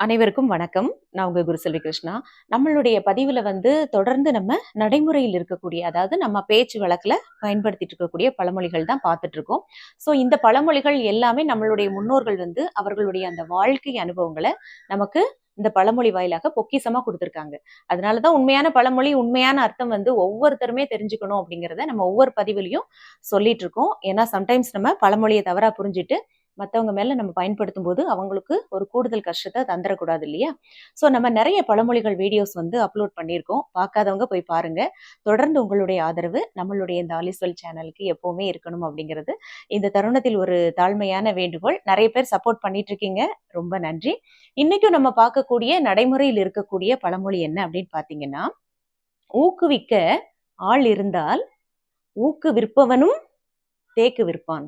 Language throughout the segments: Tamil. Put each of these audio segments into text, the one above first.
அனைவருக்கும் வணக்கம். நான் உங்க குருசெல்வி கிருஷ்ணா. நம்மளுடைய பதிவுல வந்து தொடர்ந்து நம்ம நடைமுறையில் இருக்கக்கூடிய அதாவது நம்ம பேச்சு வழக்குல பயன்படுத்திட்டு இருக்கக்கூடிய பழமொழிகள் தான் பார்த்துட்டு இருக்கோம். ஸோ இந்த பழமொழிகள் எல்லாமே நம்மளுடைய முன்னோர்கள் வந்து அவர்களுடைய அந்த வாழ்க்கை அனுபவங்களை நமக்கு இந்த பழமொழி வாயிலாக பொக்கிசமா கொடுத்துருக்காங்க. அதனாலதான் உண்மையான பழமொழி உண்மையான அர்த்தம் வந்து ஒவ்வொருத்தருமே தெரிஞ்சுக்கணும் அப்படிங்கிறத நம்ம ஒவ்வொரு பதிவுலையும் சொல்லிட்டு இருக்கோம். ஏன்னா சம்டைம்ஸ் நம்ம பழமொழியை தவறா புரிஞ்சுட்டு மற்றவங்க மேலே நம்ம பயன்படுத்தும் போது அவங்களுக்கு ஒரு கூடுதல் கஷ்டத்தை தந்துடக்கூடாது இல்லையா? ஸோ நம்ம நிறைய பழமொழிகள் வீடியோஸ் வந்து அப்லோட் பண்ணியிருக்கோம். பார்க்காதவங்க போய் பாருங்க. தொடர்ந்து உங்களுடைய ஆதரவு நம்மளுடைய இந்த ஆலிஸ்வெல் சேனலுக்கு எப்பவுமே இருக்கணும் அப்படிங்கிறது. இந்த தருணத்தில் ஒரு தாழ்மையான வேண்டுகோள். நிறைய பேர் சப்போர்ட் பண்ணிட்டு இருக்கீங்க ரொம்ப நன்றி. இன்னைக்கும் நம்ம பார்க்கக்கூடிய நடைமுறையில் இருக்கக்கூடிய பழமொழி என்ன அப்படின்னு பார்த்தீங்கன்னா ஊக்குவிக்க ஆள் இருந்தால் ஊக்கு விற்பவனும் தேக்கு விற்பான்.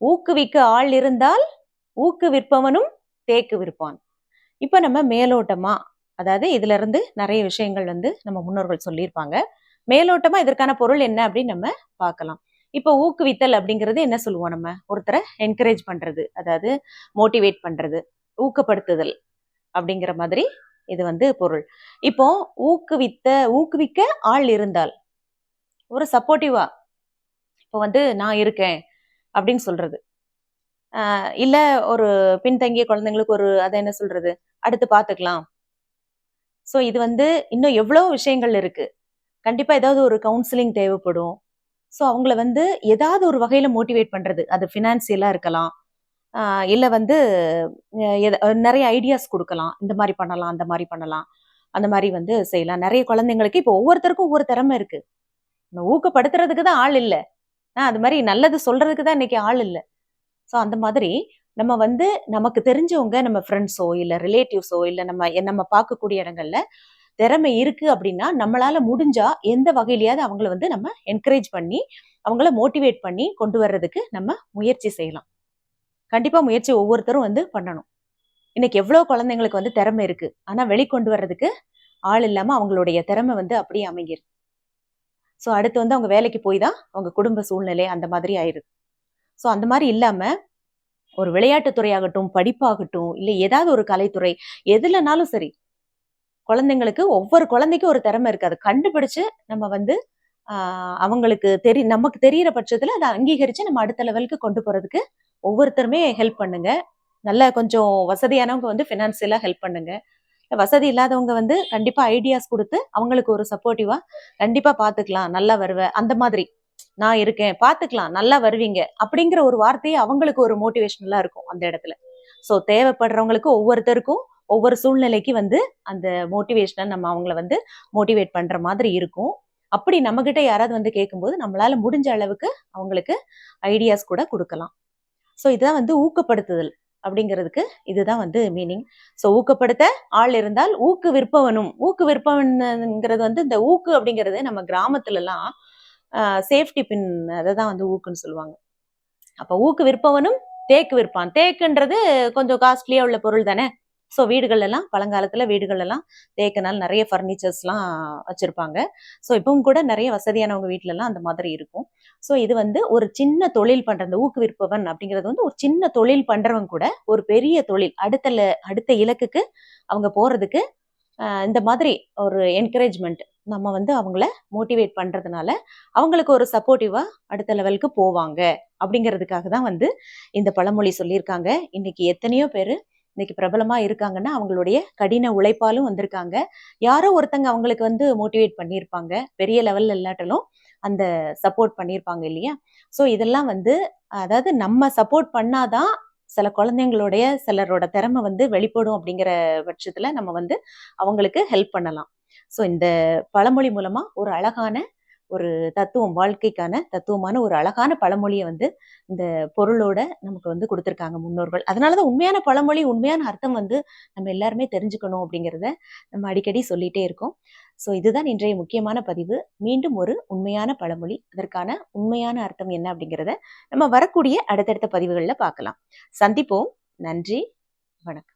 ஊக்குவிக்க ஆள் இருந்தால் ஊக்கு விற்பவனும் தேக்கு விற்பான் இப்போ நம்ம மேலோட்டமா அதாவது இதுல இருந்து நிறைய விஷயங்கள் வந்து நம்ம முன்னோர்கள் சொல்லியிருப்பாங்க. மேலோட்டமா இதற்கான பொருள் என்ன அப்படின்னு நம்ம பார்க்கலாம். இப்போ ஊக்குவித்தல் அப்படிங்கிறது என்ன சொல்லுவோம் நம்ம? ஒருத்தரை என்கரேஜ் பண்றது அதாவது மோட்டிவேட் பண்றது ஊக்கப்படுத்துதல் அப்படிங்கிற மாதிரி இது வந்து பொருள். இப்போ ஊக்குவித்த ஊக்குவிக்க ஆள் இருந்தால் ஒரு சப்போர்ட்டிவா இப்போ வந்து நான் இருக்கேன் அப்படின்னு சொல்றது. ஆஹ் இல்ல ஒரு பின்தங்கிய குழந்தைங்களுக்கு ஒரு அதை என்ன சொல்றது? அடுத்து பாத்துக்கலாம் ஸோ இது வந்து இன்னும் எவ்வளோ விஷயங்கள் இருக்கு. கண்டிப்பா ஏதாவது ஒரு கவுன்சிலிங் தேவைப்படும். ஸோ அவங்கள வந்து ஏதாவது ஒரு வகையில மோட்டிவேட் பண்றது. அது ஃபினான்சியலா இருக்கலாம். ஆஹ் வந்து நிறைய ஐடியாஸ் கொடுக்கலாம். இந்த மாதிரி பண்ணலாம் அந்த மாதிரி பண்ணலாம். அந்த மாதிரி வந்து செய்யலாம். நிறைய குழந்தைங்களுக்கு இப்போ ஒவ்வொருத்தருக்கும் ஒவ்வொரு திறமை இருக்கு. ஊக்கப்படுத்துறதுக்கு தான் ஆள் இல்லை. அது மாதிரி நல்லது சொல்றதுக்கு தான் இன்னைக்கு ஆள் இல்லை. ஸோ அந்த மாதிரி நம்ம வந்து நமக்கு தெரிஞ்சவங்க நம்ம ஃப்ரெண்ட்ஸோ இல்லை ரிலேட்டிவ்ஸோ இல்லை நம்ம நம்ம பார்க்கக்கூடிய இடங்கள்ல திறமை இருக்கு அப்படின்னா நம்மளால முடிஞ்சா எந்த வகையிலயாவது அவங்கள வந்து நம்ம என்கரேஜ் பண்ணி அவங்கள மோட்டிவேட் பண்ணி கொண்டு வர்றதுக்கு நம்ம முயற்சி செய்யலாம். கண்டிப்பா முயற்சி ஒவ்வொருத்தரும் வந்து பண்ணணும். இன்னைக்கு எவ்வளோ குழந்தைங்களுக்கு வந்து திறமை இருக்கு. ஆனா வெளிக்கொண்டு வர்றதுக்கு ஆள் இல்லாம அவங்களுடைய திறமை வந்து அப்படியே அமைங்கிருக்கு ஸோ அடுத்து வந்து அவங்க வேலைக்கு போய் தான் அவங்க குடும்ப சூழ்நிலை அந்த மாதிரி ஆயிருது ஸோ அந்த மாதிரி இல்லாமல் ஒரு விளையாட்டுத்துறையாகட்டும் படிப்பாகட்டும் இல்லை ஏதாவது ஒரு கலைத்துறை எதுலனாலும் சரி குழந்தைங்களுக்கு ஒவ்வொரு குழந்தைக்கும் ஒரு திறமை இருக்கு. அதை கண்டுபிடிச்சு நம்ம வந்து அவங்களுக்கு தெரி நமக்கு தெரியிற பட்சத்தில் அதை அங்கீகரித்து நம்ம அடுத்த லெவலுக்கு கொண்டு போகிறதுக்கு ஒவ்வொருத்தருமே ஹெல்ப் பண்ணுங்க. நல்ல கொஞ்சம் வசதியானவங்க வந்து ஃபினான்சியலாக ஹெல்ப் பண்ணுங்க. வசதி இல்லாதவங்க வந்து கண்டிப்பா ஐடியாஸ் கொடுத்து அவங்களுக்கு ஒரு சப்போர்ட்டிவா கண்டிப்பா பாத்துக்கலாம் நல்லா வருவ அந்த மாதிரி. நான் இருக்கேன் பாத்துக்கலாம் நல்லா வருவீங்க அப்படிங்கிற ஒரு வார்த்தையே அவங்களுக்கு ஒரு மோட்டிவேஷனலா இருக்கும் அந்த இடத்துல. ஸோ தேவைப்படுறவங்களுக்கு ஒவ்வொருத்தருக்கும் ஒவ்வொரு சூழ்நிலைக்கு வந்து அந்த மோட்டிவேஷனை நம்ம அவங்கள வந்து மோட்டிவேட் பண்ற மாதிரி இருக்கும். அப்படி நம்ம கிட்ட யாராவது வந்து கேட்கும்போது நம்மளால முடிஞ்ச அளவுக்கு அவங்களுக்கு ஐடியாஸ் கூட கொடுக்கலாம். ஸோ இதுதான் வந்து ஊக்கப்படுத்துதல். அப்படிங்கிறதுக்கு இதுதான் வந்து மீனிங் ஸோ ஊக்கப்படுத்த ஆள் இருந்தால் ஊக்கு விற்பவனும் ஊக்கு விற்பவனுங்கிறது வந்து இந்த ஊக்கு அப்படிங்கிறது நம்ம கிராமத்துலலாம் சேஃப்டி பின் அதை தான் வந்து ஊக்குன்னு சொல்லுவாங்க. அப்போ ஊக்கு விற்பவனும் தேக்கு விற்பான் தேக்குன்றது கொஞ்சம் காஸ்ட்லியாக உள்ள பொருள் தானே. ஸோ வீடுகள் பழங்காலத்தில் பழங்காலத்துல தேக்கினால் தேக்குனால் நிறைய ஃபர்னிச்சர்ஸ்லாம் வச்சுருப்பாங்க. ஸோ இப்பவும் கூட நிறைய வசதியானவங்க வீட்டிலலாம் அந்த மாதிரி இருக்கும். ஸோ இது வந்து ஒரு சின்ன தொழில் பண்ற அந்த ஊக்குவிற்பவன் அப்படிங்கிறது வந்து ஒரு சின்ன தொழில் பண்ணுறவங்க கூட ஒரு பெரிய தொழில். அடுத்த அடுத்த இலக்குக்கு அவங்க போறதுக்கு இந்த மாதிரி ஒரு என்கரேஜ்மெண்ட் நம்ம வந்து அவங்கள மோட்டிவேட் பண்றதுனால அவங்களுக்கு ஒரு சப்போர்ட்டிவா அடுத்த லெவலுக்கு போவாங்க. அப்படிங்கிறதுக்காக தான் வந்து இந்த பழமொழி சொல்லியிருக்காங்க. இன்னைக்கு எத்தனையோ பேர் இன்னைக்கு பிரபலமாக இருக்காங்கன்னா அவங்களுடைய கடின உழைப்பாலும் வந்திருக்காங்க. யாரோ ஒருத்தங்க அவங்களுக்கு வந்து மோட்டிவேட் பண்ணியிருப்பாங்க. பெரிய லெவலில் இல்லாட்டலும் அந்த சப்போர்ட் பண்ணியிருப்பாங்க இல்லையா? ஸோ இதெல்லாம் வந்து அதாவது நம்ம சப்போர்ட் பண்ணாதான் சில குழந்தைங்களுடைய சிலரோட திறமை வந்து வெளிப்படும் அப்படிங்கிற பட்சத்தில் நம்ம வந்து அவங்களுக்கு ஹெல்ப் பண்ணலாம். ஸோ இந்த பழமொழி மூலமாக ஒரு அழகான ஒரு தத்துவம் வாழ்க்கைக்கான தத்துவமான ஒரு அழகான பழமொழியை வந்து இந்த பொருளோட நமக்கு வந்து கொடுத்துருக்காங்க முன்னோர்கள். அதனாலதான் உண்மையான பழமொழி உண்மையான அர்த்தம் வந்து நம்ம எல்லாருமே தெரிஞ்சுக்கணும் அப்படிங்கிறத நம்ம அடிக்கடி சொல்லிட்டே இருக்கோம். ஸோ இதுதான் இன்றைய முக்கியமான பதிவு. மீண்டும் ஒரு உண்மையான பழமொழி அதற்கான உண்மையான அர்த்தம் என்ன அப்படிங்கிறத நம்ம வரக்கூடிய அடுத்தடுத்த பதிவுகளில் பார்க்கலாம். சந்திப்போம். நன்றி. வணக்கம்.